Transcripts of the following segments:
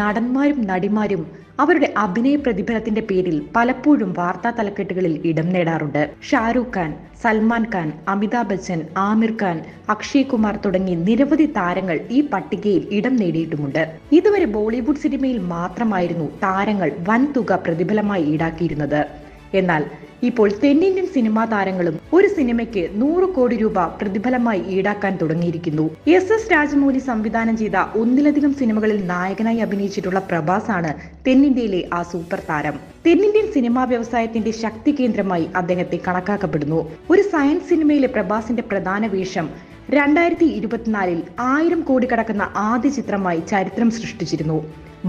നടന്മാരും നടിമാരും അവരുടെ അഭിനയ പ്രതിഫലത്തിന്റെ പേരിൽ പലപ്പോഴും വാർത്താ തലക്കെട്ടുകളിൽ ഇടം നേടാറുണ്ട്. ഷാരൂഖ് ഖാൻ സൽമാൻ ഖാൻ അമിതാഭ് ബച്ചൻ ആമിർ ഖാൻ അക്ഷയ് കുമാർ തുടങ്ങി നിരവധി താരങ്ങൾ ഈ പട്ടികയിൽ ഇടം നേടിയിട്ടുമുണ്ട്. ഇതുവരെ ബോളിവുഡ് സിനിമയിൽ മാത്രമായിരുന്നു താരങ്ങൾ വൻതുക പ്രതിഫലമായി ഈടാക്കിയിരുന്നത്. എന്നാൽ ഇപ്പോൾ തെന്നിന്ത്യൻ സിനിമാ താരങ്ങളും ഒരു സിനിമയ്ക്ക് നൂറ് കോടി രൂപ പ്രതിഫലമായി ഈടാക്കാൻ തുടങ്ങിയിരിക്കുന്നു. എസ് എസ് രാജമൗലി സംവിധാനം ചെയ്ത ഒന്നിലധികം സിനിമകളിൽ നായകനായി അഭിനയിച്ചിട്ടുള്ള പ്രഭാസ് ആണ് തെന്നിന്ത്യയിലെ ആ സൂപ്പർ താരം. തെന്നിന്ത്യൻ സിനിമാ വ്യവസായത്തിന്റെ ശക്തി കേന്ദ്രമായി അദ്ദേഹത്തെ കണക്കാക്കപ്പെടുന്നു. ഒരു സയൻസ് സിനിമയിലെ പ്രഭാസിന്റെ പ്രധാന വേഷം രണ്ടായിരത്തി ഇരുപത്തിനാലിൽ ആയിരം കോടി കടക്കുന്ന ആദ്യ ചിത്രമായി ചരിത്രം സൃഷ്ടിച്ചിരുന്നു.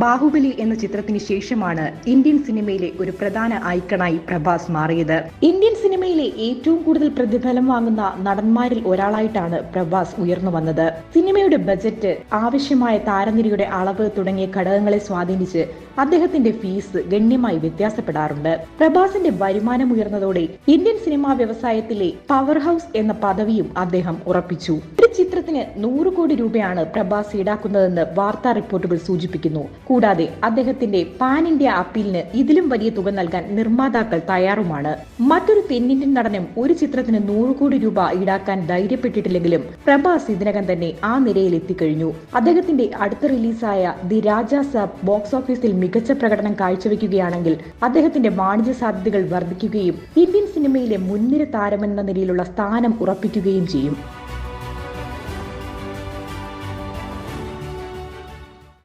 ബാഹുബലി എന്ന ചിത്രത്തിന് ശേഷമാണ് ഇന്ത്യൻ സിനിമയിലെ ഒരു പ്രധാന ഐക്കണായി പ്രഭാസ് മാറിയത്. ഇന്ത്യൻ സിനിമയിലെ ഏറ്റവും കൂടുതൽ പ്രതിഫലം വാങ്ങുന്ന നടന്മാരിൽ ഒരാളായിട്ടാണ് പ്രഭാസ് ഉയർന്നു വന്നത്. സിനിമയുടെ ബജറ്റ് ആവശ്യമായ താരനിരയുടെ അളവ് തുടങ്ങിയ ഘടകങ്ങളെ സ്വാധീനിച്ച് അദ്ദേഹത്തിന്റെ ഫീസ് ഗണ്യമായി വ്യത്യാസപ്പെടാറുണ്ട്. പ്രഭാസിന്റെ വരുമാനം ഉയർന്നതോടെ ഇന്ത്യൻ സിനിമാ വ്യവസായത്തിലെ പവർ ഹൗസ് എന്ന പദവിയും അദ്ദേഹം ഉറപ്പിച്ചു. ഒരു ചിത്രത്തിന് നൂറ് കോടി രൂപയാണ് പ്രഭാസ് ഈടാക്കുന്നതെന്ന് വാർത്താ റിപ്പോർട്ടുകൾ സൂചിപ്പിക്കുന്നു. കൂടാതെ അദ്ദേഹത്തിന്റെ പാൻ ഇന്ത്യ അപ്പീലിന് ഇതിലും വലിയ തുക നൽകാൻ നിർമ്മാതാക്കൾ തയ്യാറുമാണ്. മറ്റൊരു തെന്നിന്ത്യൻ നടനും ഒരു ചിത്രത്തിന് നൂറ് കോടി രൂപ ഈടാക്കാൻ ധൈര്യപ്പെട്ടിട്ടില്ലെങ്കിലും പ്രഭാസ് ഇതിനകം തന്നെ ആ നിരയിൽ എത്തിക്കഴിഞ്ഞു. അദ്ദേഹത്തിന്റെ അടുത്ത റിലീസായ ദി രാജ സാബ് ബോക്സ് ഓഫീസിൽ മികച്ച പ്രകടനം കാഴ്ചവെക്കുകയാണെങ്കിൽ അദ്ദേഹത്തിന്റെ വാണിജ്യ സാധ്യതകൾ വർദ്ധിക്കുകയും ഇന്ത്യൻ സിനിമയിലെ മുൻനിര താരമെന്ന നിലയിലുള്ള സ്ഥാനം ഉറപ്പിക്കുകയും ചെയ്യും.